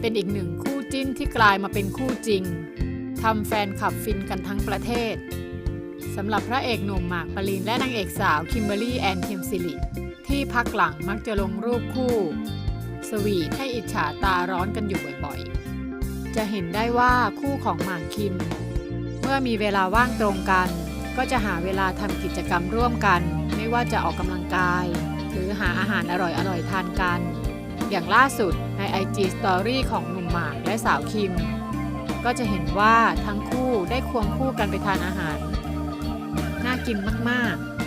เป็นอีกหนึ่งคู่จิ้นที่กลายมาเป็นคู่จริงทำแฟนคลับฟินกันทั้งประเทศสำหรับพระเอกหนุ่มหมากปรินและนางเอกสาวคิมเบอรี่แอนเทมซิลิที่พักหลังมักจะลงรูปคู่ สวีทให้อิจฉาตาร้อนกันอยู่บ่อยๆ จะเห็นได้ว่าคู่ของหมากคิม เมื่อมีเวลาว่างตรงกัน ก็จะหาเวลาทำกิจกรรมร่วมกัน ไม่ว่าจะออกกำลังกาย หรือหาอาหารอร่อยๆทานกัน อย่างล่าสุดใน IG Story ของหนุ่มหมากและสาวคิม ก็จะเห็นว่าทั้งคู่ได้ควงคู่กันไปทานอาหาร น่ากินมากๆ